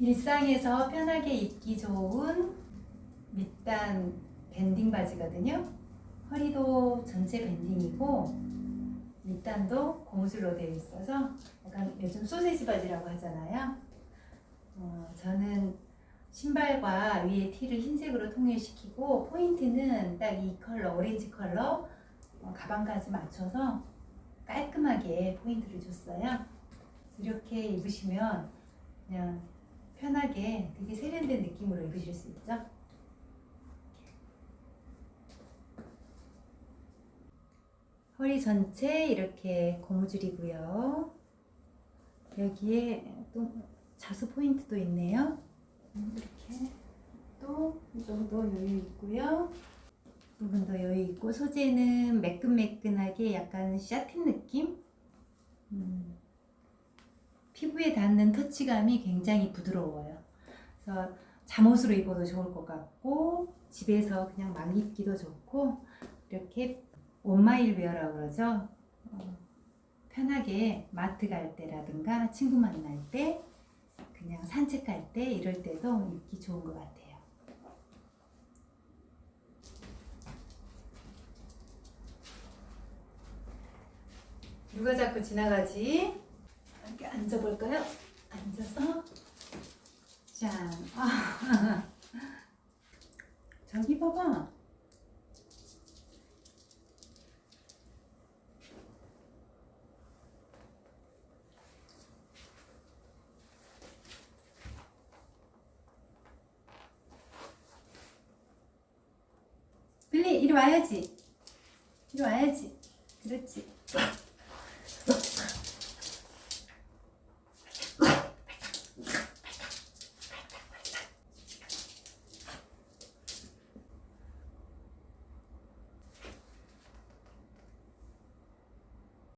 일상에서 편하게 입기 좋은 밑단 밴딩 바지거든요. 허리도 전체 밴딩이고 밑단도 고무줄로 되어 있어서 약간 요즘 소세지 바지라고 하잖아요. 어, 저는 신발과 위에 티를 흰색으로 통일시키고 포인트는 딱 이 컬러 오렌지 컬러 어, 가방까지 맞춰서 깔끔하게 포인트를 줬어요. 이렇게 입으시면 그냥 편하게 되게 세련된 느낌으로 입으실 수 있죠. 허리 전체 이렇게 고무줄이고요. 여기에 또 자수 포인트도 있네요. 음, 이렇게 또 이 정도 여유 있고요. 부분도 여유 있고 소재는 매끈매끈하게 약간 샤틴 느낌. 음, 피부에 닿는 터치감이 굉장히 부드러워요. 그래서 잠옷으로 입어도 좋을 것 같고 집에서 그냥 막 입기도 좋고 이렇게 원마일 웨어라고 그러죠. 어, 편하게 마트 갈 때라든가 친구 만날 때 그냥 산책할 때 이럴 때도 입기 좋은 것 같아요. 누가 자꾸 지나가지? 이렇게 앉아볼까요? 앉아서 짠. 아. 저기 봐봐. 빌리 이리 와야지. 이리 와야지. 그렇지.